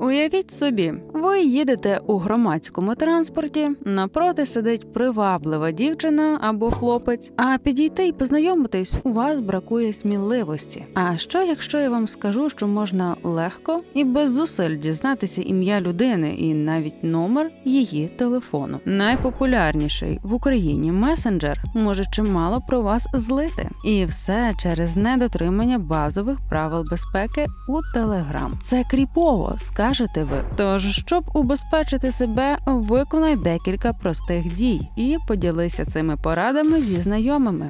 Уявіть собі, ви їдете у громадському транспорті, напроти сидить приваблива дівчина або хлопець, а підійти і познайомитись у вас бракує сміливості. А що, якщо я вам скажу, що можна легко і без зусиль дізнатися ім'я людини і навіть номер її телефону? Найпопулярніший в Україні месенджер може чимало про вас злити, і все через недотримання базових правил безпеки у Телеграм. Це кріпово, скажете ви. Тож, щоб убезпечити себе, виконай декілька простих дій і поділися цими порадами зі знайомими.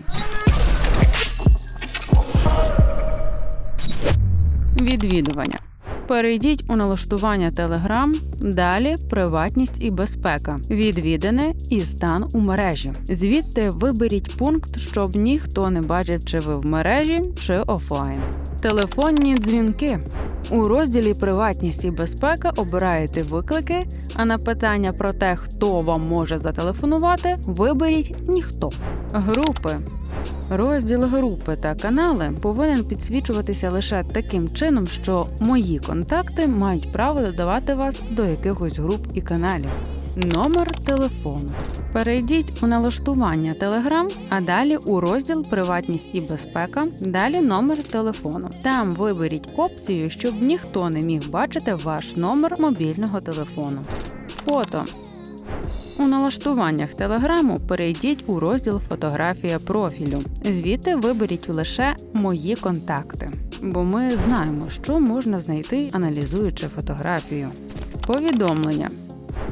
Відвідування. Перейдіть у налаштування Telegram, далі приватність і безпека, відвідане і стан у мережі. Звідти виберіть пункт, щоб ніхто не бачив, чи ви в мережі, чи офлайн. Телефонні дзвінки. У розділі Приватність і безпека обираєте виклики, а на питання про те, хто вам може зателефонувати, виберіть ніхто. Групи. Розділ групи та канали повинен підсвічуватися лише таким чином, що мої контакти мають право додавати вас до якихось груп і каналів. Номер телефону. Перейдіть у налаштування Telegram, а далі у розділ Приватність і безпека, далі номер телефону. Там виберіть опцію, щоб ніхто не міг бачити ваш номер мобільного телефону. Фото. У налаштуваннях телеграму перейдіть у розділ Фотографія профілю. Звідти виберіть лише Мої контакти, бо ми знаємо, що можна знайти, аналізуючи фотографію. Повідомлення.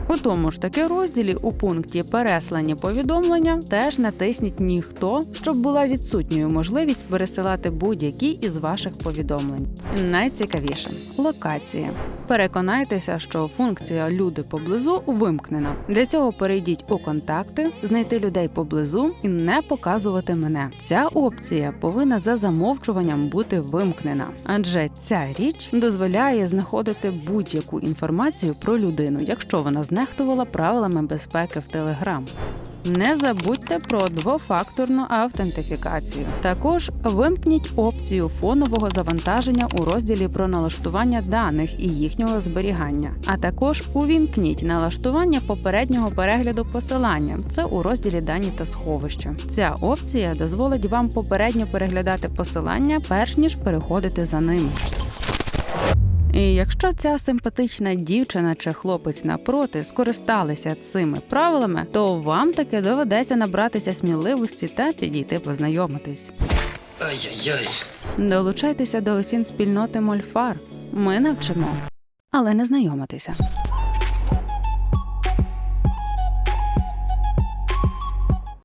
У тому ж таки розділі у пункті Переслані повідомлення теж натисніть ніхто, щоб була відсутньою можливість пересилати будь-які із ваших повідомлень. Найцікавіше локація. Переконайтеся, що функція Люди поблизу вимкнена. Для цього перейдіть у контакти, знайти людей поблизу і не показувати мене. Ця опція повинна за замовчуванням бути вимкнена, адже ця річ дозволяє знаходити будь-яку інформацію про людину, якщо вона знехтувала правилами безпеки в Телеграм. Не забудьте про двофакторну автентифікацію. Також вимкніть опцію фонового завантаження у розділі про налаштування даних і їхнього зберігання. А також увімкніть налаштування попереднього перегляду посилання. Це у розділі Дані та сховища. Ця опція дозволить вам попередньо переглядати посилання, перш ніж переходити за ними. І якщо ця симпатична дівчина чи хлопець напроти скористалися цими правилами, то вам таки доведеться набратися сміливості та підійти познайомитись. Ай-яй-яй. Долучайтеся до осін спільноти Мольфар. Ми навчимо, але не знайомитися.